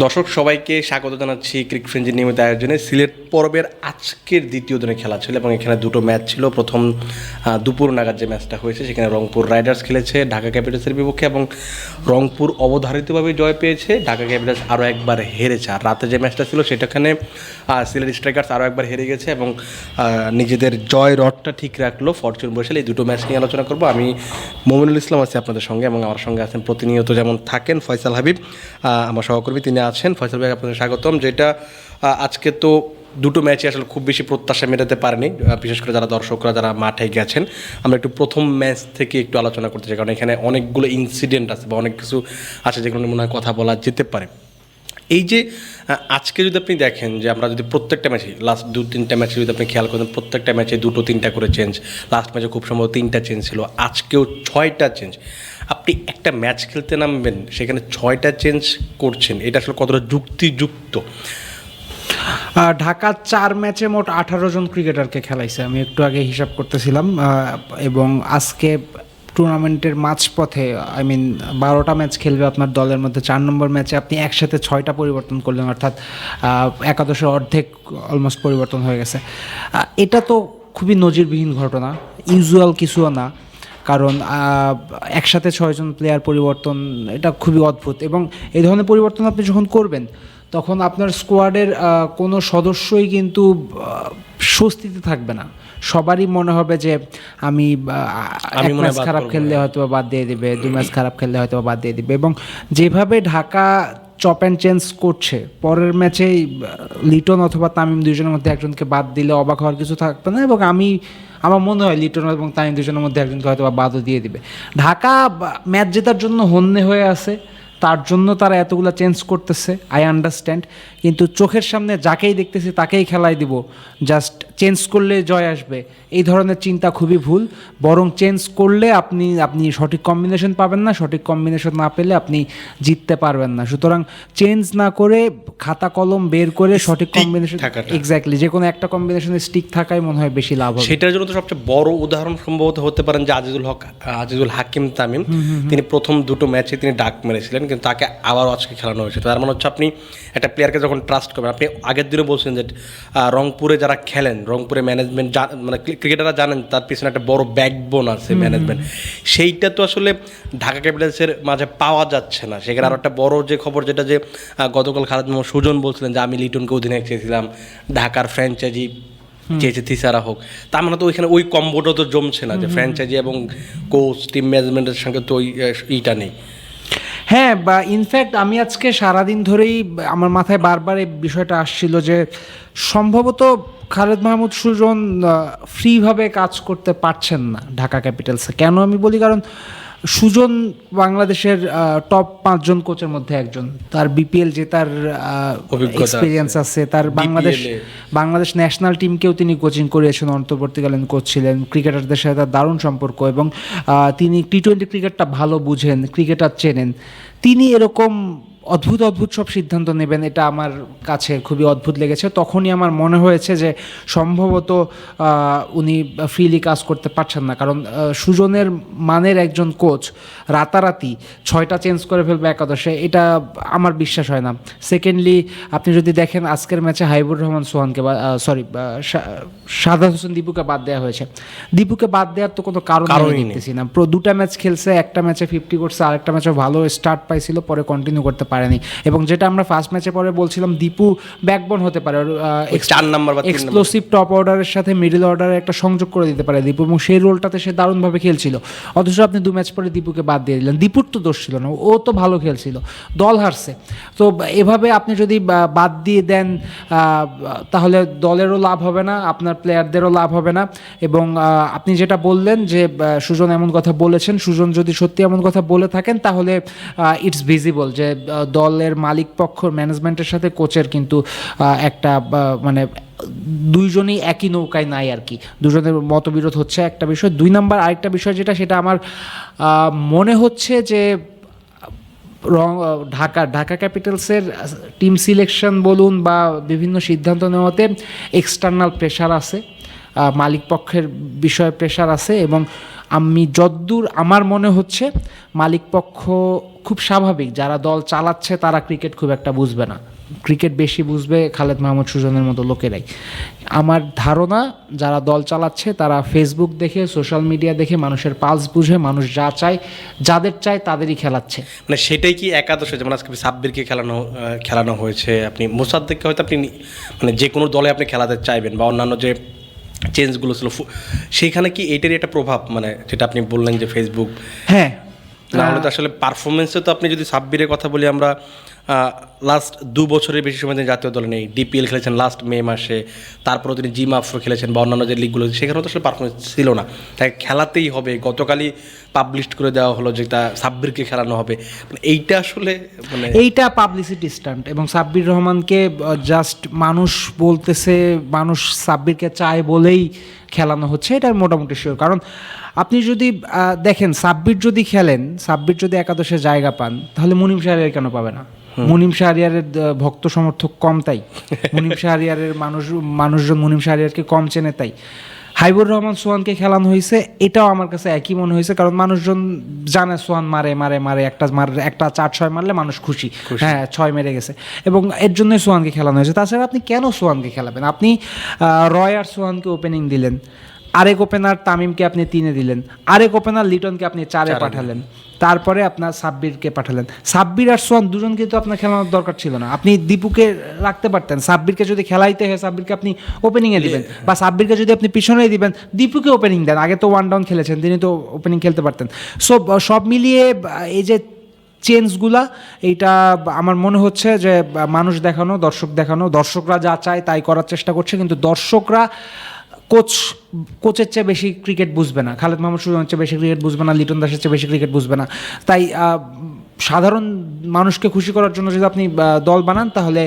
দর্শক, সবাইকে স্বাগত জানাচ্ছি ক্রিক ফ্রেঞ্জের নিয়মিত আয়োজনে। সিলেট পর্বের আজকের দ্বিতীয় দিনে খেলা ছিল এবং এখানে দুটো ম্যাচ ছিল। প্রথম দুপুর নাগাদ যে ম্যাচটা হয়েছে, সেখানে রংপুর রাইডার্স খেলেছে ঢাকা ক্যাপিটালসের বিপক্ষে এবং রংপুর অবধারিতভাবে জয় পেয়েছে। ঢাকা ক্যাপিটালস আরও একবার হেরেছে। আর রাতে যে ম্যাচটা ছিল, সেটাখানে সিলেট স্ট্রাইকার্স আরও একবার হেরে গেছে এবং নিজেদের জয় রডটা ঠিক রাখল ফরচুন বরিশাল। এই দুটো ম্যাচ নিয়ে আলোচনা করব। আমি মোমিনুল ইসলাম আছি আপনাদের সঙ্গে এবং আমার সঙ্গে আছেন প্রতিনিয়ত যেমন থাকেন ফয়সাল হাবিব। আমার সহকর্মী, তিনি আছেন, ফয়সাল ভাই আপনাদের স্বাগতম, যেটা আজকে তো দুটো ম্যাচে আসলে খুব বেশি প্রত্যাশা মেটাতে পারেনি বিশেষ করে যারা দর্শকরা, যারা মাঠে গেছেন। আমরা একটু প্রথম ম্যাচ থেকে একটু আলোচনা করতে চাই, কারণ এখানে অনেকগুলো ইনসিডেন্ট আছে বা অনেক কিছু আছে যেগুলো মনে হয় কথা বলা যেতে পারে। এই যে আজকে যদি আপনি দেখেন যে আমরা যদি প্রত্যেকটা ম্যাচে লাস্ট দু তিনটা ম্যাচে যদি আপনি খেয়াল করেন, প্রত্যেকটা ম্যাচে দুটো তিনটা করে চেঞ্জ লাস্ট ম্যাচে খুব সম্ভবত তিনটা চেঞ্জ ছিল, আজকেও ছয়টা চেঞ্জ আপনি একটা ম্যাচ খেলতে নামবেন, সেখানে ছয়টা চেঞ্জ করছেন, এটা আসলে কতটা যুক্তিযুক্ত? ঢাকা চার ম্যাচে মোট আঠারো জন ক্রিকেটারকে খেলাইছে, আমি একটু আগে হিসাব করতেছিলাম এবং আজকে টুর্নামেন্টের মাঝপথে আই মিন বারোটা ম্যাচ খেলবে আপনার দলের মধ্যে, চার নম্বর ম্যাচে আপনি একসাথে ছয়টা পরিবর্তন করলেন, অর্থাৎ একাদশের অর্ধেক অলমোস্ট পরিবর্তন হয়ে গেছে। এটা তো খুবই নজিরবিহীন ঘটনা, ইউজুয়াল কিছুও না। কারণ একসাথে ছয়জন প্লেয়ার পরিবর্তন এটা খুবই অদ্ভুত। এবং এই ধরনের পরিবর্তন আপনি যখন করবেন তখন আপনার স্কোয়াডের কোনো সদস্যই কিন্তু স্বস্তিতে থাকবে না। সবারই মনে হবে যে আমি এক ম্যাচ খারাপ খেললে হয়তো বা বাদ দিয়ে দিবে দু ম্যাচ খারাপ খেললে হয়তো বাদ দিয়ে দিবে। এবং যেভাবে ঢাকা চপ অ্যান্ড চেঞ্জ করছে পরের ম্যাচেই লিটন অথবা তামিম দুজনের মধ্যে একজনকে বাদ দিলে অবাক হওয়ার কিছু থাকবে না। এবং আমি আমার মনে হয় লিটন এবং তামিম দুজনের মধ্যে একজনকে হয়তো বা বাদও দিয়ে দিবে। ঢাকা ম্যাচ জেতার জন্য হন্যে হয়ে আছে, তার জন্য তারা এতগুলো চেঞ্জ করতেছে আই আন্ডারস্ট্যান্ড কিন্তু চোখের সামনে যাকেই দেখতেছি তাকেই খেলায় দিব জাস্ট চেঞ্জ করলে জয় আসবে। এই ধরনের চিন্তা খুবই ভুল। বরং চেঞ্জ করলে আপনি আপনি সঠিক কম্বিনেশন পাবেন না সঠিক কম্বিনেশন না পেলে আপনি জিততে পারবেন না। সুতরাং চেঞ্জ না করে খাতা কলম বের করে সঠিক কম্বিনেশন। এক্স্যাক্টলি যে কোনো একটা কম্বিনেশনে স্টিক থাকাই মনে হয় বেশি লাভ হবে। সেটার জন্য তো সবচেয়ে বড় উদাহরণ সম্ভবত হতে পারেন যে আজিজুল হক আজিজুল হাকিম তামিম। তিনি প্রথম দুটো ম্যাচে তিনি ডাক মেরেছিলেন কিন্তু তাকে আবারও আজকে খেলানো হয়েছে। তার মানে হচ্ছে আপনি একটা প্লেয়ারকে যখন ট্রাস্ট করবেন আপনি আগের দিনে বলছেন যে রংপুরে যারা খেলেন রংপুরে ম্যানেজমেন্ট মানে ক্রিকেটাররা জানেন তার পিছনে একটা বড় ব্যাকবোন আছে ম্যানেজমেন্ট সেইটা তো আসলে ঢাকা ক্যাপিটালসের মাঝে পাওয়া যাচ্ছে না। সেখানে আরও একটা বড় যে খবর যেটা যে গতকাল খালেদ মোহাম্মদ সুজন বলছিলেন যে আমি লিটনকে অধিনায়ক চেয়েছিলাম ঢাকার ফ্র্যাঞ্চাইজি চেয়েছে থিসারা হোক। তার মানে তো ওইখানে ওই কম্বোটা তো জমছে না যে ফ্র্যাঞ্চাইজি এবং কোচ টিম ম্যানেজমেন্টের সঙ্গে তো ওই ইটা নেই। হ্যাঁ বা ইনফ্যাক্ট আমি আজকে সারাদিন ধরেই আমার মাথায় বারবার এই বিষয়টা আসছিল যে সম্ভবত খালেদ মাহমুদ সুজন ফ্রিভাবে কাজ করতে পারছেন না ঢাকা ক্যাপিটালসে। কেন আমি বলি? কারণ সুজন বাংলাদেশের টপ পাঁচজন কোচের মধ্যে একজন। তার বিপিএল যে তার এক্সপিরিয়েন্স আছে। তার বাংলাদেশ বাংলাদেশ ন্যাশনাল টিমকেও তিনি কোচিং করিয়েছেন অন্তর্বর্তীকালীন কোচ ছিলেন ক্রিকেটারদের সাথে তার দারুণ সম্পর্ক এবং তিনি টি টোয়েন্টি ক্রিকেটটা ভালো বুঝেন ক্রিকেটার চেনেন। তিনি এরকম অদ্ভুত অদ্ভুত সব সিদ্ধান্ত নেবেন এটা আমার কাছে খুবই অদ্ভুত লেগেছে। তখনই আমার মনে হয়েছে যে সম্ভবত উনি ফ্রিলি কাজ করতে পারছেন না। কারণ সুজনের মানের একজন কোচ রাতারাতি ছয়টা চেঞ্জ করে ফেলবে একাদশে এটা আমার বিশ্বাস হয় না। সেকেন্ডলি আপনি যদি দেখেন আজকের ম্যাচে হাইবুর রহমান সোহানকে বা সরি সাদাত হোসেন দীপুকে বাদ দেওয়া হয়েছে। দীপুকে বাদ দেওয়ার তো কোনো কারণ। দেখতেছি না। দুটা ম্যাচ খেলছে একটা ম্যাচে ফিফটি করছে আরেকটা ম্যাচে ভালো স্টার্ট পাইছিল পরে কন্টিনিউ করতে পারেনি। এবং যেটা আমরা ফার্স্ট ম্যাচে পরে বলছিলাম দীপু ব্যাকবোন হতে পারে। চার নাম্বার বা এক্সপ্লোসিভ টপ অর্ডারের সাথে মিডল অর্ডারে একটা সংযোগ করে দিতে পারে দীপু এবং সেই রোলটাতে সে দারুণভাবে খেলছিল। অথচ আপনি দু ম্যাচ পরে দীপুকে বাদ দিয়ে দিলেন। দীপুর তো দোষ ছিল না ও তো ভালো খেলছিল। দল হারছে। তো এভাবে আপনি যদি বাদ দিয়ে দেন তাহলে দলেরও লাভ হবে না আপনার প্লেয়ারদেরও লাভ হবে না। এবং আপনি যেটা বললেন যে সুজন এমন কথা বলেছেন সুজন যদি সত্যি এমন কথা বলে থাকেন তাহলে ইটস ভিজিবল যে দলের মালিক পক্ষ ম্যানেজমেন্টের সাথে কোচের কিন্তু একটা মানে দুইজনেই একই নৌকায় নাই আর কি। দুজনের মতবিরোধ হচ্ছে একটা বিষয়। দুই নাম্বার আরেকটা বিষয় যেটা, সেটা আমার মনে হচ্ছে যে, রং ঢাকা ঢাকা ক্যাপিটালসের টিম সিলেকশন বলুন বা বিভিন্ন সিদ্ধান্ত নেওয়াতে এক্সটার্নাল প্রেশার আছে মালিক পক্ষের বিষয়ে প্রেশার আছে এবং আমি যদ্দূর আমার মনে হচ্ছে মালিক পক্ষ খুব স্বাভাবিক, যারা দল চালাচ্ছে তারা ক্রিকেট খুব একটা বুঝবে না। ক্রিকেট বেশি বুঝবে খালেদ মাহমুদ সুজনের মতো লোকেরাই। আমার ধারণা, যারা দল চালাচ্ছে তারা ফেসবুক দেখে সোশ্যাল মিডিয়া দেখে, মানুষের পালস বুঝে, মানুষ যা চায়, যাদের চায় তাদেরই খেলাচ্ছে। মানে সেটাই কি একাদশে যেমন আজকে সাব্বিরকে খেলানো খেলানো হয়েছে। আপনি মোসাদ্দেককে হয়তো আপনি মানে যে কোনো দলে আপনি খেলাতে চাইবেন বা অন্যান্য যে চেঞ্জগুলো ছিল। সেইখানে কি এটারই একটা প্রভাব? মানে যেটা আপনি বললেন যে ফেসবুক হ্যাঁ। না হলে তো আসলে পারফরমেন্সে তো আপনি যদি সাব্বিরের কথা বলি আমরা লাস্ট দু বছরের বেশি সময় তিনি জাতীয় দলে নেই। ডিপিএল খেলেছেন লাস্ট মে মাসে তারপরেও তিনি জিম আফ্রো খেলেছেন বা অন্যান্য যে লিগগুলো সেখানেও তো আসলে পারফরমেন্স ছিল না। তাই খেলাতেই হবে। গতকালই পাবলিশ করে দেওয়া হলো যেটা সাব্বিরকে খেলানো হবে। মানে এইটা আসলে মানে এইটা পাবলিসিটি স্টান্ট এবং সাব্বির রহমানকে জাস্ট মানুষ বলতেছে মানুষ সাব্বিরকে চায় বলেই খেলানো হচ্ছে এটা মোটামুটি শিওর কারণ আপনি যদি আহ, দেখেন সাব্বির যদি খেলেন সাব্বির যদি একাদশে জায়গা পান তাহলে মুনিম শাহরিয়ার কেন পাবে না? মুনিম শাহরিয়ারের ভক্ত সমর্থক কম তাই। মুনিম শাহরিয়ারের মানুষ মানুষজন মুনিম শাহরিয়ারকে কম চেনে তাই। হাইবুর রহমান সোহানকে খেলানো হয়েছে এটাও আমার কাছে একই মনে হয়েছে কারণ মানুষজন জানে সোহান মারে মারে মারে একটা মার একটা চার ছয় মারলে মানুষ খুশি। হ্যাঁ ছয় মেরে গেছে। এবং এর জন্যই সোহানকে খেলানো হয়েছে। তাছাড়া আপনি কেন সোহানকে খেলাবেন? আপনি রয় আর সোহানকে ওপেনিং দিলেন। আরেক ওপেনার তামিমকে আপনি তিনে দিলেন। আরেক ওপেনার লিটনকে আপনি চারে পাঠালেন। তারপরে আপনার সাব্বিরকে পাঠালেন। সাব্বির আর সোহান দুজন কিন্তু আপনার খেলানোর দরকার ছিল না। আপনি দীপুকে রাখতে পারতেন। সাব্বিরকে যদি খেলাইতে হয় সাব্বিরকে আপনি ওপেনিংয়ে দিবেন। বা সাব্বিরকে যদি আপনি পিছনেই দিবেন দীপুকে ওপেনিং দেন। আগে তো ওয়ান ডাউন খেলেছেন তিনি তো ওপেনিং খেলতে পারতেন। সো সব মিলিয়ে এই যে চেঞ্জগুলা এইটা আমার মনে হচ্ছে যে মানুষ দেখানো দর্শক দেখানো দর্শকরা যা চায় তাই করার চেষ্টা করছে। কিন্তু দর্শকরা কোচ, কোচের চেয়ে বেশি ক্রিকেট বুঝবে না, খালেদ মাহমুদ সুজনের চেয়ে বেশি ক্রিকেট বুঝবে না, লিটন দাসের চেয়ে বেশি ক্রিকেট বুঝবে না। তাই সাধারণ মানুষকে খুশি করার জন্য যদি আপনি দল বানান, তাহলে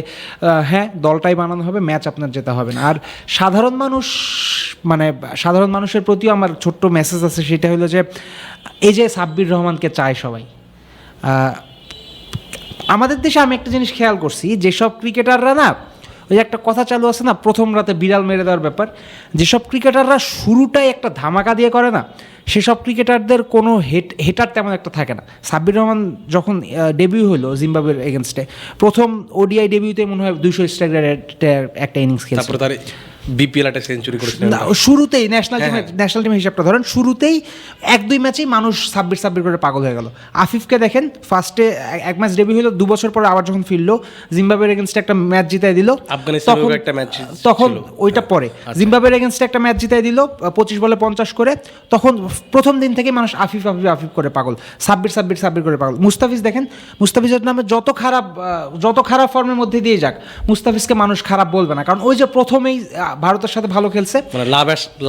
হ্যাঁ দলটাই বানানো হবে, ম্যাচ আপনার যেতে হবে না। আর সাধারণ মানুষ মানে সাধারণ মানুষের প্রতিও আমার ছোট্ট মেসেজ আছে, সেটা হলো যে, এই যে সাব্বির রহমানকে চায় সবাই আমাদের দেশে আমি একটা জিনিস খেয়াল করছি, যেসব ক্রিকেটাররা না ওই একটা কথা চালু আছে না, প্রথম রাতে বিড়াল মেরে দেওয়ার ব্যাপার। যেসব ক্রিকেটাররা শুরুটাই একটা ধামাকা দিয়ে করে না, সেসব ক্রিকেটারদের কোনো হেট, হেটার তেমন একটা থাকে না। সাব্বির রহমান যখন ডেবিউ হলো জিম্বাবুয়ের এগেনস্টে প্রথম ওডিআই ডেবিউতে মনে হয় দুইশো স্ট্রাইক একটা ইনিংস খেলছে তারপরে তার বিপিএল একটা সেঞ্চুরি করেছিলেন। না শুরুতেই ন্যাশনাল টিমে ন্যাশনাল টিমের হিসাবটা ধরেন শুরুতেই এক দুই ম্যাচেই মানুষ সাব্বির সাব্বির করে পাগল হয়ে গেল। আফিফকে দেখেন ফার্স্টে এক ম্যাচ ডেবিউ হলো দু বছর পরে আবার যখন ফিরলো জিম্বাবুয়ের এগেনস্টে একটা ম্যাচ জিতাই দিল। তখন একটা match তখন ওইটা পরে। জিম্বাবুয়ের এগেনস্টে একটা ম্যাচ জিতাই দিল পঁচিশ বলে পঞ্চাশ করে। তখন প্রথম দিন থেকে মানুষ আফিফ আফিফ আফিফ করে পাগল। সাব্বির সাব্বির সাব্বির করে পাগল। মুস্তাফিজ দেখেন মুস্তাফিজের নামে যত খারাপ যত খারাপ ফর্মের মধ্যে দিয়ে যাক মুস্তাফিজকে মানুষ খারাপ বলবে না। কারণ ওই যে প্রথমেই ভারতের সাথে ভালো খেলছে। মানে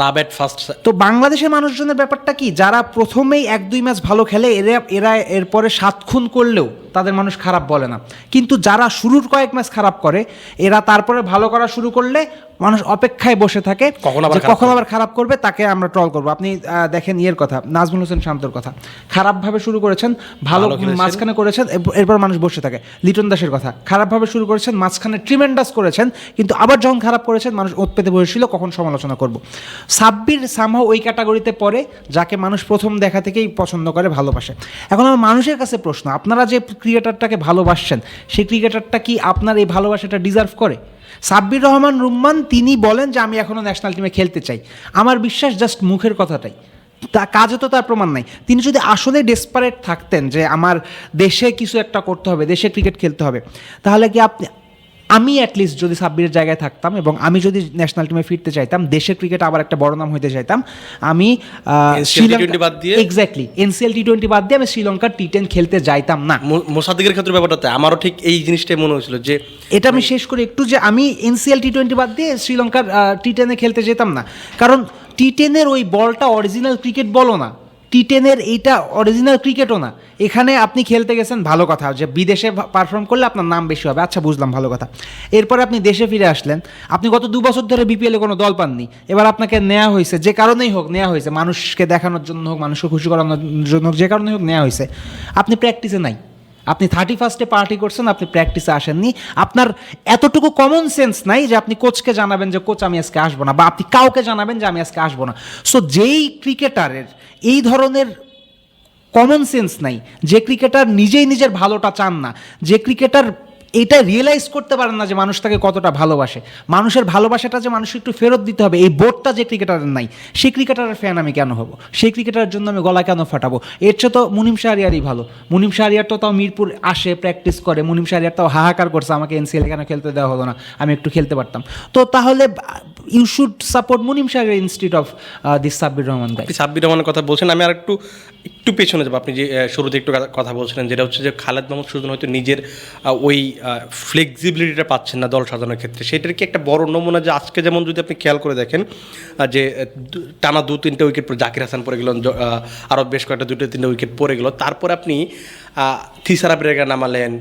লাভ অ্যাট ফার্স্ট তো বাংলাদেশের মানুষজনের ব্যাপারটা কি? যারা প্রথমেই এক দুই ম্যাচ ভালো খেলে এরা এরা এরপরে সাত খুন করলেও তাদের মানুষ খারাপ বলে না। কিন্তু যারা শুরুর কয়েক ম্যাচ খারাপ করে এরা তারপরে ভালো করা শুরু করলে মানুষ অপেক্ষায় বসে থাকে কখন আবার যে খারাপ কখন আবার খারাপ করবে তাকে আমরা ট্রল করব। আপনি দেখেন ইয়ের কথা নাজমুল হোসেন শান্তর কথা। খারাপভাবে শুরু করেছেন ভালো মাঝখানে করেছেন এরপর- মানুষ বসে থাকে। লিটন দাসের কথা খারাপভাবে শুরু করেছেন মাঝখানে ট্রিমেন্ডাস করেছেন কিন্তু আবার যখন খারাপ করেছেন মানুষ ওত পেতে বসেছিল কখন সমালোচনা করব। সাব্বির সামহ ওই ক্যাটাগরিতে পড়ে যাকে মানুষ প্রথম দেখা থেকেই পছন্দ করে ভালোবাসে। এখন আমার মানুষের কাছে প্রশ্ন আপনারা যে ক্রিকেটারটাকে ভালোবাসছেন সেই ক্রিকেটারটা কি আপনার এই ভালোবাসাটা ডিজার্ভ করে? সাব্বির রহমান রুম্মান, তিনি বলেন যে, আমি এখনও ন্যাশনাল টিমে খেলতে চাই। আমার বিশ্বাস জাস্ট মুখের কথাটাই। তা কাজে তো তার প্রমাণ নাই। তিনি যদি আসলে ডেসপারেট থাকতেন যে, আমার দেশে কিছু একটা করতে হবে, দেশে ক্রিকেট খেলতে হবে, তাহলে কি আপনি আমি অ্যাটলিস্ট যদি সাব্বিরের জায়গায় থাকতাম এবং আমি যদি ন্যাশনাল টিমে ফিরতে চাইতাম দেশের ক্রিকেট আবার একটা বড় নাম হইতে চাইতাম আমি NCL T20 বাদ দিয়ে? এক্স্যাক্টলি এনসিএল টি টোয়েন্টি বাদ দিয়ে আমি শ্রীলঙ্কার টি টেন খেলতে যাইতাম না। মোসাদ্দিকের ক্ষেত্রে ব্যাপারটাতে আমারও ঠিক এই জিনিসটাই মনে হয়েছিল যে এটা আমি শেষ করি একটু যে আমি এনসিএল টি টোয়েন্টি বাদ দিয়ে শ্রীলঙ্কার টি টেনে খেলতে যেতাম না। কারণ টি টেনের ওই বলটা অরিজিনাল ক্রিকেট বলো না। টি টেনের এইটা অরিজিনাল ক্রিকেটও না। এখানে আপনি খেলতে গেছেন ভালো কথা। যে বিদেশে পারফর্ম করলে আপনার নাম বেশি হবে। আচ্ছা বুঝলাম ভালো কথা। এরপরে আপনি দেশে ফিরে আসলেন। আপনি গত দু বছর ধরে বিপিএলে কোনো দল পাননি। এবার আপনাকে নেওয়া হয়েছে যে কারণেই হোক নেওয়া হয়েছে। মানুষকে দেখানোর জন্য হোক মানুষকে খুশি করানোর জন্য হোক, যে কারণেই হোক নেওয়া হয়েছে। আপনি প্র্যাকটিসে নাই। আপনি থার্টি ফার্স্টে পার্টি করছেন, আপনি প্র্যাকটিসে আসেননি। আপনার এতটুকু কমন সেন্স নাই যে আপনি কোচকে জানাবেন যে কোচ আমি আজকে আসব না, বা আপনি কাউকে জানাবেন যে, আমি আজকে আসব না। সো যেই ক্রিকেটারের এই ধরনের কমন সেন্স নাই, যে ক্রিকেটার নিজেই নিজের ভালোটা চান না, যে ক্রিকেটার এটা রিয়েলাইজ করতে পারেন না যে মানুষ তাকে কতটা ভালোবাসে। মানুষের ভালোবাসাটা যে মানুষ একটু ফেরত দিতে হবে, এই বোর্ডটা যে ক্রিকেটারের নাই, সেই ক্রিকেটারের ফ্যান আমি কেন হব? সেই ক্রিকেটারের জন্য আমি গলা কেন ফাটাবো? এর চেয়ে তো মুনিম শাহরিয়ারই ভালো। মুনিম শাহরিয়ার তো তাও মিরপুর আসে প্র্যাকটিস করে। মুনিম শাহরিয়ার তাও হাহাকার করছে, আমাকে এনসিএল কেন খেলতে দেওয়া হলো না? আমি একটু খেলতে পারতাম। তো তাহলে you should support Munim Shahriar institute of this Sabbir Rahman ভাই সাব্বির রহমানের কথা বলছেন, আমি আর একটু একটু পেছনে যাব। আপনি যে শুরুতে একটু কথা- বলছিলেন, যেটা হচ্ছে যে খালেদ মাহমুদ সুজন হয়তো নিজের ওই ফ্লেক্সিবিলিটিটা পাচ্ছেন না দল সাজানোর ক্ষেত্রে। সেটার কি একটা বড় নমুনা যে আজকে যেমন যদি আপনি খেয়াল করে দেখেন যে টানা দু তিনটে উইকেট পরে জাকির হাসান পড়ে গেল আরও বেশ কয়েকটা দুটো তিনটে উইকেট পড়ে গেল। তারপর আপনি থিসারা ব্রেগা নামালেন।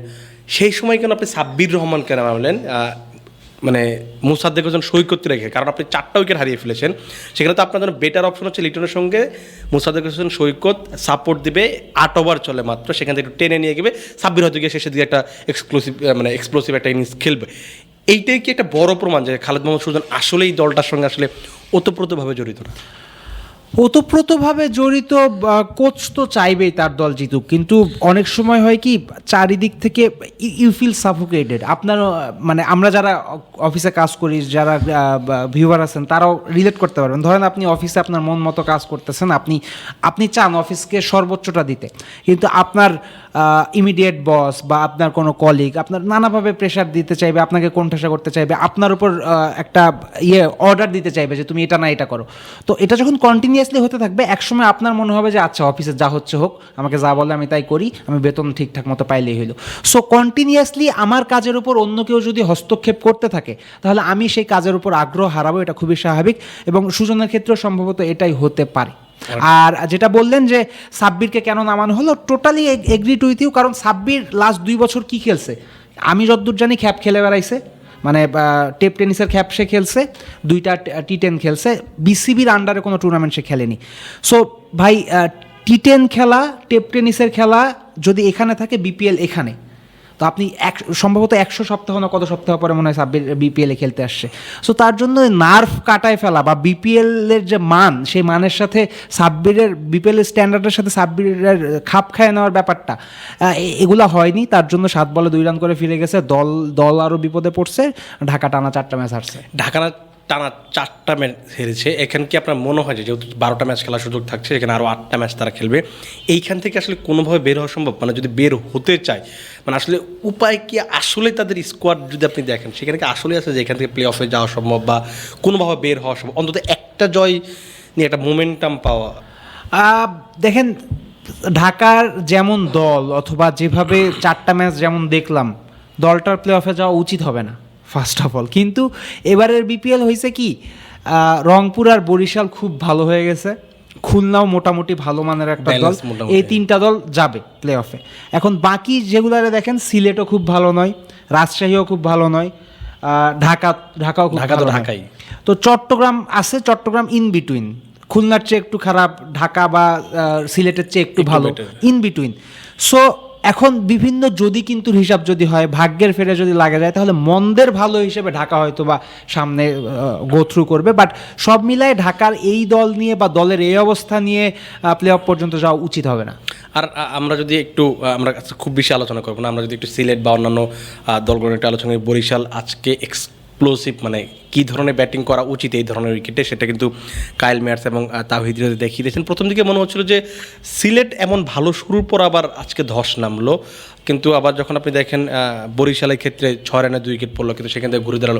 সেই সময় কেন আপনি সাব্বির রহমানকে নামালেন? মানে মুসাদ্দেক হোসেন করতে রেখে, কারণ আপনি চারটা উইকেট হারিয়ে ফেলেছেন, সেখানে তো আপনার জন্য বেটার অপশন হচ্ছে লিটনের সঙ্গে মুসাদ্দেক হোসেন সৈকত সাপোর্ট দিবে, আট ওভার চলে মাত্র, সেখান থেকে একটু টেনে নিয়ে গেবে, সাব্বির হয়তো গিয়ে শেষের দিকে একটা এক্সক্লুসিভ মানে এক্সপ্লোসিভ একটা ইনিংস খেলবে। এইটাই কি একটা বড় প্রমাণ যে খালেদ মোহাম্মদ সুজন আসলেই দলটার সঙ্গে আসলে ওতপ্রোতভাবে জড়িত না? ওতপ্রোতভাবে জড়িত কোচ তো চাইবেই তার দল জিতুক, কিন্তু অনেক সময় হয় কি, চারিদিক থেকে ইউ ফিল সাফোকেটেড আপনার মানে আমরা যারা অফিসে কাজ করি, যারা ভিউয়ার আছেন, তারাও রিলেট করতে পারবেন। ধরেন আপনি অফিসে আপনার মন মতো কাজ করতেছেন, আপনি আপনি চান অফিসকে সর্বোচ্চটা দিতে। কিন্তু আপনার ইমিডিয়েট বস বা আপনার কোনো কলিগ আপনার নানাভাবে প্রেশার দিতে চাইবে, আপনাকে কোণঠাসা করতে চাইবে, আপনার উপর একটা ইয়ে অর্ডার দিতে চাইবে যে তুমি এটা না এটা করো। তো এটা যখন কন্টিনিউয়াসলি হতে থাকবে, একসময় আপনার মনে হবে যে আচ্ছা অফিসে যা হচ্ছে হোক, আমাকে যা বলে আমি তাই করি, আমি বেতন ঠিকঠাক মতো পাইলেই হইল। সো কন্টিনিউয়াসলি আমার কাজের উপর অন্য কেউ যদি হস্তক্ষেপ করতে থাকে, তাহলে আমি সেই কাজের উপর আগ্রহ হারাবো, এটা খুবই স্বাভাবিক এবং সুজনের ক্ষেত্রেও সম্ভবত এটাই হতে পারে। আর যেটা বললেন যে সাব্বিরকে কেন নামানো হলো টোটালি এগ্রি টু ইউ কারণ সাব্বির লাস্ট দুই বছর কি খেলছে? আমি যতদূর জানি খ্যাপ খেলে বেড়াইছে মানে টেপ টেনিসের খ্যাপ সে খেলছে, দুইটা টি টেন খেলছে বিসিবির আন্ডারে কোনো টুর্নামেন্ট সে খেলেনি। সো ভাই টি টেন খেলা, টেপ টেনিসের খেলা যদি এখানে থাকে বিপিএল এখানে। তো আপনি এক সম্ভবত একশো সপ্তাহ না কত সপ্তাহ পরে মনে হয় সাব্বির, বিপিএলে খেলতে আসছে। সো তার জন্য নার্ভ কাটায় ফেলা বা বিপিএলের যে মান, সেই মানের সাথে সাব্বিরের বিপিএলের স্ট্যান্ডার্ডের সাথে সাব্বিরের খাপ খায় নেওয়ার ব্যাপারটা এগুলা হয়নি। তার জন্য সাত বলে দুই রান করে ফিরে গেছে। দল দল আরও বিপদে পড়ছে। ঢাকা টানা চারটা ম্যাচ হারছে। ঢাকা টানা চারটা ম্যাচ হেরেছে। এখানে কি আপনার মনে হয় যেহেতু বারোটা ম্যাচ খেলার সুযোগ থাকছে, এখানে আরও আটটা ম্যাচ তারা খেলবে, এইখান থেকে আসলে কোনোভাবে বের হওয়া সম্ভব? মানে যদি বের হতে চায় মানে আসলে উপায় কি আসলে তাদের স্কোয়াড যদি আপনি দেখেন, সেখানে কি আসলে আছে যে এখান থেকে প্লে অফে যাওয়া সম্ভব বা কোনোভাবে বের হওয়া সম্ভব? অন্তত একটা জয় নিয়ে একটা মোমেন্টাম পাওয়া। দেখেন, ঢাকার যেমন দল অথবা যেভাবে চারটা ম্যাচ যেমন দেখলাম, দলটার প্লে অফে যাওয়া উচিত হবে না। ফার্স্ট অফ অল কিন্তু এবারের বিপিএল হয়েছে কি রংপুর আর বরিশাল খুব ভালো হয়ে গেছে। খুলনাও মোটামুটি ভালো মানের একটা দল। এই তিনটা দল যাবে প্লে অফে এখন বাকি যেগুলারে দেখেন সিলেটও খুব ভালো নয় রাজশাহীও খুব ভালো নয় ঢাকা ঢাকাও খুব ভালো ঢাকাই। তো চট্টগ্রাম আছে চট্টগ্রাম ইন বিটুইন খুলনার চেয়ে একটু খারাপ ঢাকা বা সিলেটের চেয়ে একটু ভালো। ইন বিটুইন সো এখন বিভিন্ন যদি কিন্তু হিসাব যদি হয়, ভাগ্যের ফেরে যদি লাগা যায়, তাহলে মন্দের ভালো হিসেবে ঢাকা হয়তো বা সামনে গোথ্রু করবে। বাট সব মিলায় ঢাকার এই দল নিয়ে বা দলের এই অবস্থা নিয়ে প্লে অফ পর্যন্ত যাওয়া উচিত হবে না। আর আমরা যদি একটু আমরা খুব বেশি আলোচনা করব না। আমরা যদি একটু সিলেট বা অন্যান্য দলগুলো দলগুলোর একটু আলোচনা বরিশাল আজকে এক্সপ্লোসিভ মানে কি ধরনের ব্যাটিং করা উচিত এই ধরনের উইকেটে সেটা কিন্তু কাইল মেয়ার্স এবং আ, তাওহিদ রিয়াজ দেখিয়ে দিয়েছেন। প্রথম দিকে মনে হচ্ছিল যে সিলেট এমন ভালো শুরুর পর আবার আজকে ধস নামলো। কিন্তু আবার যখন আপনি দেখেন বরিশালের ক্ষেত্রে ছয় রানে দুই উইকেট পড়ল কিন্তু সেখান থেকে ঘুরে দাঁড়াল।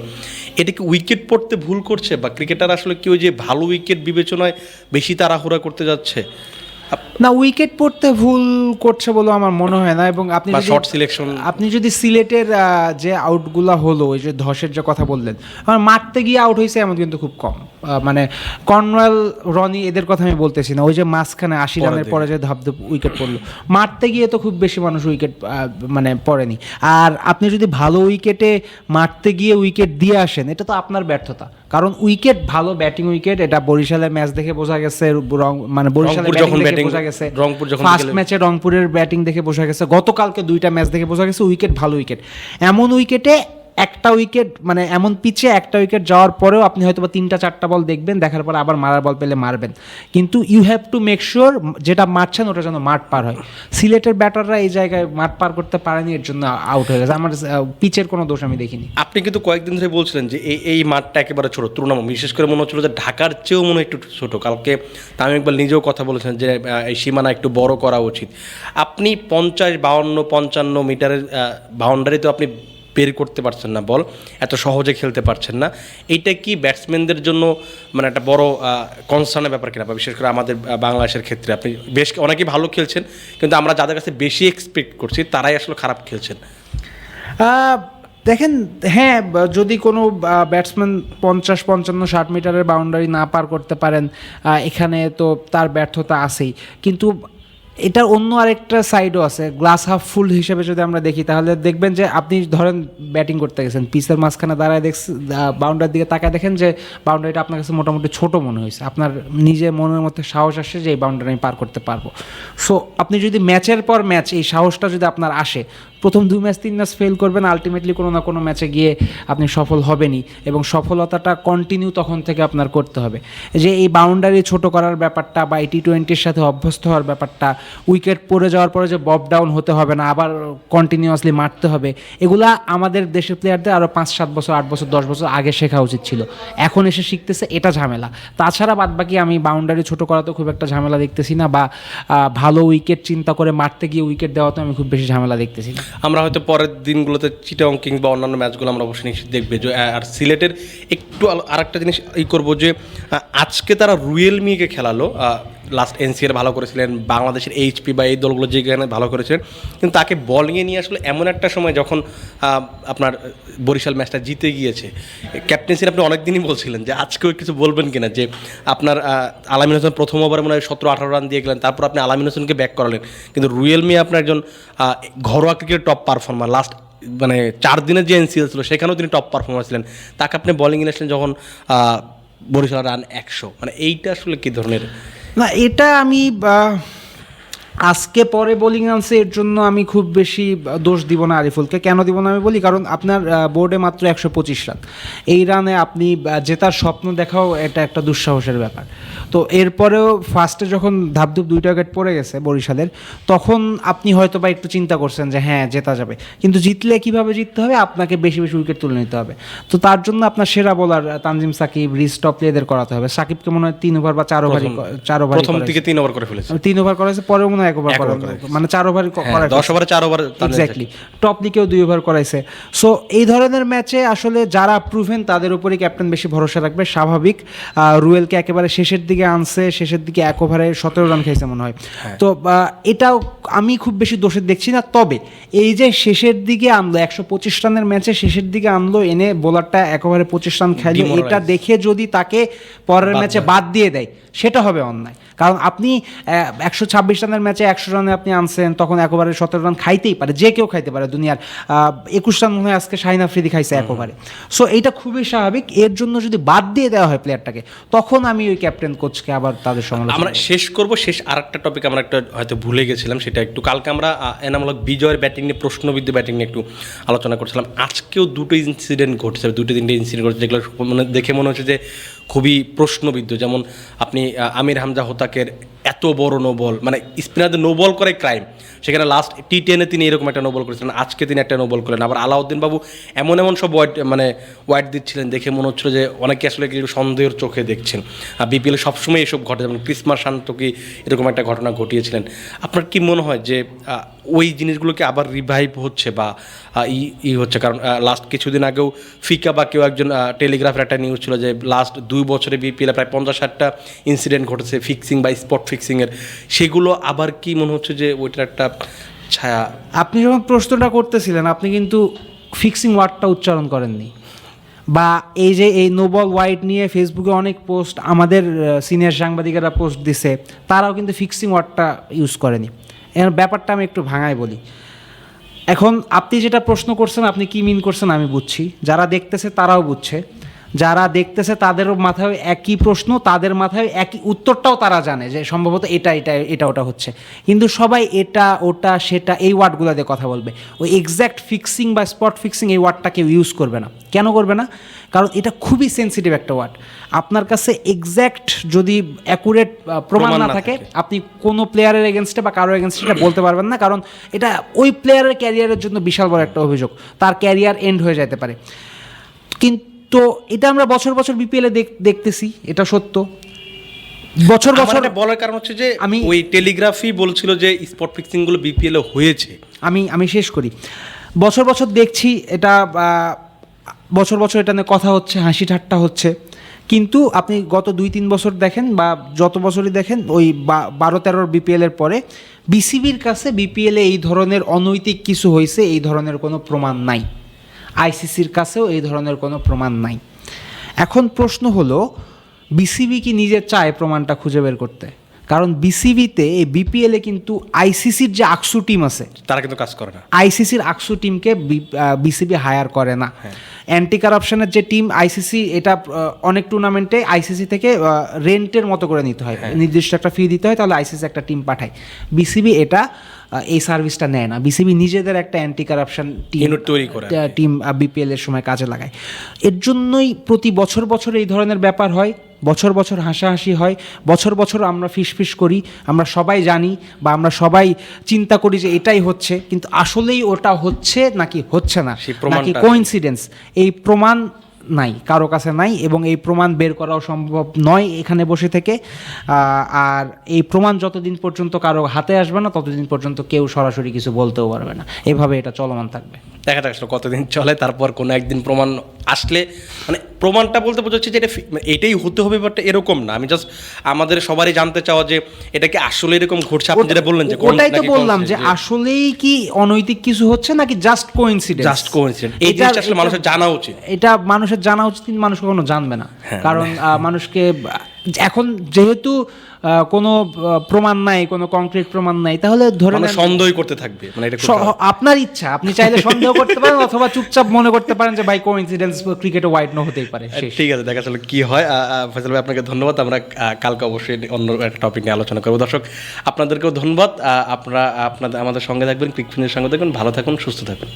এটা কি উইকেট পড়তে ভুল করছে বা ক্রিকেটার আসলে কেউ যে ভালো উইকেট বিবেচনায় বেশি তাড়াহুড়া করতে যাচ্ছে? না উইকেট পড়তে ভুল করছে বলে আমার মনে হয় না এবং আপনি শর্ট সিলেকশন আপনি যদি সিলেটের যে আউটগুলা হলো ওই যে ধসের যে কথা বললেন আমার মারতে গিয়ে আউট হয়েছে এমন কিন্তু খুব কম। মানে কর্নওয়েল রনি এদের কথা আমি বলতেছি না ওই যে মাঝখানে আশি রানের পরে যে ধাপধাপ উইকেট পড়ল। মারতে গিয়ে তো খুব বেশি মানুষ উইকেট মানে পড়েনি। আর আপনি যদি ভালো উইকেটে মারতে গিয়ে উইকেট দিয়ে আসেন এটা তো আপনার ব্যর্থতা। কারণ উইকেট ভালো ব্যাটিং উইকেট এটা বরিশালের ম্যাচ দেখে বোঝা গেছে মানে বরিশালের বোঝা গেছে। রংপুর যখন ফার্স্ট ম্যাচে রংপুরের ব্যাটিং দেখে বোঝা গেছে। গতকালকে দুইটা ম্যাচ দেখে বোঝা গেছে উইকেট ভালো উইকেট এমন উইকেটে একটা উইকেট মানে এমন পিচে একটা উইকেট যাওয়ার পরেও আপনি হয়তো বা তিনটা, চারটা বল দেখবেন, দেখার পর আবার মারার বল পেলে মারবেন। কিন্তু you have to make sure যেটা মারছেন ওটা যেন মাঠ পার হয়। সিলেটের ব্যাটাররা এই জায়গায় মাঠ পার করতে পারেনি, এর জন্য আউট হয়ে গেছে। আমার পিচের কোনো দোষ আমি দেখিনি। আপনি কিন্তু কয়েকদিন ধরে বলছিলেন যে এই এই মাঠটা একেবারে ছোটো তুলনামূলক বিশেষ করে মনে হচ্ছিল যে ঢাকার চেয়েও মনে একটু ছোটো। কালকে আমি একবার নিজেও কথা বলেছেন যে এই সীমানা একটু বড় করা উচিত। আপনি পঞ্চাশ, বাউন্ন, পঞ্চান্ন মিটারের বাউন্ডারি তো আপনি বের করতে পারছেন না বল, এত সহজে খেলতে পারছেন না। এইটা কি ব্যাটসম্যানদের জন্য মানে একটা বড় কনসার্নের ব্যাপার কিনা বিশেষ করে আমাদের বাংলাদেশের ক্ষেত্রে? আপনি বেশ অনেকেই ভালো খেলছেন, কিন্তু আমরা যাদের কাছে বেশি এক্সপেক্ট করছি, তারাই আসলে খারাপ খেলছেন। দেখেন হ্যাঁ যদি কোনো ব্যাটসম্যান পঞ্চাশ, পঞ্চান্ন, ষাট মিটারের বাউন্ডারি না পার করতে পারেন এখানে তো তার ব্যর্থতা আছেই। কিন্তু এটার অন্য আরেকটা সাইডও আছে গ্লাস হাফ ফুল হিসেবে যদি আমরা দেখি, তাহলে দেখবেন যে আপনি ধরেন ব্যাটিং করতে গেছেন পিসের মাঝখানে দাঁড়ায় দেখ বাউন্ডারির দিকে তাকায় দেখেন যে বাউন্ডারিটা আপনার কাছে মোটামুটি ছোট মনে হয়েছে। আপনার নিজের মনের মধ্যে সাহস আসে যে এই বাউন্ডারি আমি পার করতে পারব। সো আপনি যদি ম্যাচের পর ম্যাচ এই সাহসটা যদি আপনার আসে প্রথম দুই ম্যাচ তিন ম্যাচ ফেল করবেন আলটিমেটলি কোনো না কোনো ম্যাচে গিয়ে আপনি সফল হবেনই এবং সফলতাটা কন্টিনিউ তখন থেকে আপনার করতে হবে। যে এই বাউন্ডারি ছোট করার ব্যাপারটা বা এই টি টোয়েন্টির সাথে অভ্যস্ত হওয়ার ব্যাপারটা উইকেট পড়ে যাওয়ার পরে যে বব ডাউন হতে হবে না, আবার কন্টিনিউয়াসলি মারতে হবে, এগুলা আমাদের দেশের প্লেয়ারদের আরও পাঁচ, সাত বছর, আট বছর, দশ বছর আগে শেখা উচিত ছিল। এখন এসে শিখতেছে, এটা ঝামেলা। তাছাড়া বাদ বাকি আমি বাউন্ডারি ছোট করাতে খুব একটা ঝামেলা দেখতেছি না বা ভালো উইকেট চিন্তা করে মারতে গিয়ে উইকেট দেওয়াতে আমি খুব বেশি ঝামেলা দেখতেছি না। আমরা হয়তো পরের দিনগুলোতে চিটাং কিংবা অন্যান্য ম্যাচগুলো আমরা অবশ্যই নিশ্চিত দেখবে যে আর সিলেটের একটু আর আরেকটা জিনিস ই করব যে আজকে তারা রুয়েল মিকে খেলালো লাস্ট এনসিআর ভালো করেছিলেন, বাংলাদেশের এইচপি বা এই দলগুলো যেখানে ভালো করেছিলেন, কিন্তু তাকে বলিংয়ে নিয়ে আসলে এমন একটা সময় যখন আপনার বরিশাল ম্যাচটা জিতে গিয়েছে ক্যাপ্টেন্সির আপনি অনেকদিনই বলছিলেন যে আজকেও কিছু বলবেন কিনা, যে আপনার আলামিন হোসেন প্রথম ওভারে মনে হয় সতেরো আঠারো রান দিয়ে গেলেন, তারপর আপনি আলামিন হোসেনকে ব্যাক করালেন, কিন্তু রুয়েল আপনার একজন ঘরোয়া ক্রিকেটের টপ পারফর্মার লাস্ট মানে চার দিনের যে এনসিএল ছিল, সেখানেও তিনি টপ পারফর্মার ছিলেন, তাকে আপনি বলিং এনেছিলেন যখন বরিশাল রান একশো মানে এইটা আসলে কী ধরনের না এটা আমি আজকে পরে বোলিং আনছে এর জন্য আমি খুব বেশি দোষ দিব না আরিফুলকে। কেন দিব না আমি বলি? কারণ আপনার বোর্ডে মাত্র একশো পঁচিশ রান এই রানে আপনি জেতার স্বপ্ন দেখাও এটা একটা দুঃসাহসের ব্যাপার। তো এরপরেও ফার্স্টে যখন ধাপধুপ দুইটা উইকেট পড়ে গেছে বরিশালের তখন আপনি হয়তো বা একটু চিন্তা করছেন যে হ্যাঁ জেতা যাবে। কিন্তু জিতলে কীভাবে জিততে হবে? আপনাকে বেশি বেশি উইকেট তুলে নিতে হবে। তো তার জন্য আপনার সেরা বলার তানজিম সাকিব রিস্টপ এদের করাতে হবে। সাকিবকে মনে হয় তিন ওভার বা চার ওভারই চার ওভার প্রথম দিকে তিন ওভার করে ফেলেছে। তিন ওভার করাইছে পরেও মনে হয় এক ওভার করা মানে চার ওভার হ্যাঁ, দশ ওভারে চার ওভার এক্স্যাক্টলি টপ দুই ওভার করাইছে। সো এই ধরনের ম্যাচে আসলে যারা প্রুভেন তাদের উপরেই ক্যাপ্টেন বেশি ভরসা রাখবে স্বাভাবিক। রুয়েলকে একেবারে শেষের দিকে আনছে শেষের দিকে এক ওভারে সতেরো রান খাইছে মনে হয়। তো এটাও আমি খুব বেশি দোষের দেখছি না। তবে এই যে শেষের দিকে আনলো একশো পঁচিশ রানের ম্যাচে শেষের দিকে আনলো এনে বোলারটা এক ওভারে পঁচিশ রান Demoralize. এটা দেখে যদি তাকে পরের ম্যাচে বাদ দিয়ে দেয় সেটা হবে অন্যায়। কারণ আপনি একশো ছাব্বিশ রানের ম্যাচে একশো রানে আপনি আনছেন তখন একবারে সতেরো রান খাইতেই পারে যে কেউ খাইতে পারে দুনিয়ার। একুশ রান মনে হয় আজকে শাহিন আফ্রিদি খাইছে এক ওভারে সো এটা খুবই স্বাভাবিক। এর জন্য যদি বাদ দিয়ে দেওয়া হয় প্লেয়ারটাকে তখন আমি ওই ক্যাপ্টেন কোচকে আবার তাদের সমালোচনা আমরা শেষ করব শেষ আর একটা টপিক আমরা একটা হয়তো ভুলে গেছিলাম সেটা একটু কালকে আমরা এনামূলক বিজয়ের ব্যাটিং নিয়ে প্রশ্নবিদ্ধ ব্যাটিং নিয়ে একটু আলোচনা করছিলাম। আজকেও দুটো ইনসিডেন্ট ঘটছে দুটো তিনটে ইনসিডেন্ট ঘটছে যেগুলো মানে দেখে মনে হচ্ছে যে খুবই প্রশ্নবিদ্ধ। যেমন আপনি আমির হামজা হোতাকের এত বড় নোবল মানে স্পিনারদের নোবল করে ক্রাইম সেখানে লাস্ট টি টেনে তিনি এরকম একটা নো বল করেছিলেন, আজকে তিনি একটা নো বল করলেন। আবার আলাউদ্দিন বাবু এমন এমন সব ওয়াইড মানে ওয়াইড দিচ্ছিলেন, দেখে মনে হচ্ছিল যে অনেকে আসলে একটু সন্দেহের চোখে দেখছেন। আর বিপিএল সবসময় এসব ঘটে, যেমন ক্রিসমাস শান্ত কি এরকম একটা ঘটনা ঘটিয়েছিলেন। আপনার কি মনে হয় যে ওই জিনিসগুলোকে আবার রিভাইভ হচ্ছে বা ই ই হচ্ছে? কারণ লাস্ট কিছুদিন আগেও ফিকা বা কেউ একজন টেলিগ্রাফের একটা নিউজ ছিল যে লাস্ট দুই বছরে বিপিএল প্রায় পঞ্চাশ ষাটটা ইনসিডেন্ট ঘটেছে ফিক্সিং বা স্পট ফিক্সিংয়ের সেগুলো আবার কি মনে হচ্ছে যে, ওইটার একটা ছায়া। আপনি যখন প্রশ্নটা করতেছিলেন, আপনি কিন্তু ফিক্সিং ওয়ার্ডটা উচ্চারণ করেননি। বা এই যে এই নোবল ওয়াইড নিয়ে ফেসবুকে অনেক পোস্ট আমাদের সিনিয়র সাংবাদিকেরা পোস্ট দিছে, তারাও কিন্তু ফিক্সিং ওয়ার্ডটা ইউজ করেনি। এর ব্যাপারটা আমি একটু ভাঙায় বলি। এখন আপনি যেটা প্রশ্ন করছেন, আপনি কি মিন করছেন আমি বুঝছি। যারা দেখতেছে তারাও বুঝছে। যারা দেখতেছে তাদেরও মাথায় একই প্রশ্ন তাদের মাথায় একই উত্তরটাও তারা জানে যে সম্ভবত এটা এটা এটা ওটা হচ্ছে। কিন্তু সবাই এটা ওটা সেটা এই ওয়ার্ডগুলো দিয়ে কথা বলবে। ওই এক্স্যাক্ট ফিক্সিং বা স্পট ফিক্সিং এই ওয়ার্ডটা কেউ ইউজ করবে না। কেন করবে না? কারণ এটা খুবই সেন্সিটিভ একটা ওয়ার্ড। আপনার কাছে এক্স্যাক্ট যদি অ্যাকুরেট প্রমাণ না থাকে। আপনি কোনো প্লেয়ারের এগেনস্টে বা কারোর এগেনস্টে এটা বলতে পারবেন না। কারণ এটা ওই প্লেয়ারের ক্যারিয়ারের জন্য বিশাল বড় একটা অভিযোগ। তার ক্যারিয়ার এন্ড হয়ে যেতে পারে। কিন্তু এটা আমরা বছর বছর বিপিএলে দেখতেছি এটা সত্য। বছর বছর বলার কারণ হচ্ছে যে আমি- ওই টেলিগ্রাফি বলছিল যে স্পট ফিক্সিংগুলো বিপিএল এ হয়েছে। আমি আমি শেষ করি। বছর বছর দেখছি এটা বছর বছর এটা নিয়ে কথা হচ্ছে হাসি ঠাট্টা হচ্ছে। কিন্তু আপনি গত দুই তিন বছর দেখেন বা যত বছরই দেখেন ওই বারো তেরোর বিপিএলের পরে বিসিবির কাছে বিপিএলে এই ধরনের অনৈতিক কিছু হয়েছে এই ধরনের কোনো প্রমাণ নাই। আইসিসির কাছেও এই ধরনের কোনো প্রমাণ নাই। এখন প্রশ্ন হলো বিসিবি কি নিজে চায় প্রমাণটা খুঁজে বের করতে? কারণ বিসিবিতে এই বিপিএলে কিন্তু আইসিসির যে আকসু টিম আছে তারা কিন্তু কাজ করে না। আইসিসির আকসু টিমকে বিসিবি হায়ার করে না। অ্যান্টি কারাপশনের যে টিম আইসিসি এটা অনেক টুর্নামেন্টে আইসিসি থেকে রেন্টের মতো করে নিতে হয়। নির্দিষ্ট একটা ফি দিতে হয় তাহলে আইসিসি একটা টিম পাঠায়। বিসিবি এটা এই সার্ভিসটা নেয় না। বিসিবি নিজেদের একটা অ্যান্টি কারাপশন টিম তৈরি করে। টিম বিপিএল এর সময় কাজে লাগায়। এর জন্যই প্রতি বছর বছর এই ধরনের ব্যাপার হয়। বছর বছর হাসাহাসি হয়। বছর বছর আমরা ফিসফিস করি। আমরা সবাই জানি বা আমরা সবাই চিন্তা করি যে এটাই হচ্ছে। কিন্তু আসলেই ওটা হচ্ছে নাকি হচ্ছে না? নাকি কোইন্সিডেন্স এই প্রমাণ নাই, কারও কাছে নাই এবং এই প্রমাণ বের করাও সম্ভব নয় এখানে বসে থেকে। আর এই প্রমাণ যতদিন পর্যন্ত কারও হাতে আসবে না, ততদিন পর্যন্ত কেউ সরাসরি কিছু বলতেও পারবে না। এভাবে এটা চলমান থাকবে। দেখা যাক আসলে কতদিন চলে তারপর কোনো একদিন প্রমাণ আসলে মানে প্রমাণটা বলতে বোঝাচ্ছে যে এটা মানে এটাই হতে হবে বাট এরকম না। আমি জাস্ট আমাদের সবারই জানতে চাওয়া যে এটা কি আসলে এরকম ঘটছে? আপনি যেটা বললেন যে ওটাই তো বললাম যে আসলেই কি অনৈতিক কিছু হচ্ছে নাকি জাস্ট কোইন্সিডেন্স জাস্ট কোইন্সিডেন্ট এই জিনিসটা আসলে মানুষের জানা উচিত। এটা মানুষের জানা উচিত কিন্তু মানুষ কখনো জানবে না। হ্যাঁ, কারণ আহ, মানুষকে এখন যেহেতু কোনো প্রমাণ নাই কোনো কংক্রিট প্রমাণ নাই তাহলে ধরে সন্দেহ করতে থাকবে মানে এটা। আপনার ইচ্ছা আপনি চাইলে সন্দেহ করতে পারেন অথবা চুপচাপ মনে করতে পারেন যে ভাই কোইন্সিডেন্স ক্রিকেটে হোয়াইট নো হতেই পারে ঠিক আছে দেখা আসলে কি হয়। ফয়সাল ভাই আপনাকে ধন্যবাদ। আমরা কালকে অবশ্যই অন্য একটা টপিক নিয়ে আলোচনা করব। দর্শক আপনাদেরকেও ধন্যবাদ। আপনারা আপনাদের আমাদের সঙ্গে থাকবেন ক্রিকফিনের সঙ্গে থাকবেন। ভালো থাকুন সুস্থ থাকুন।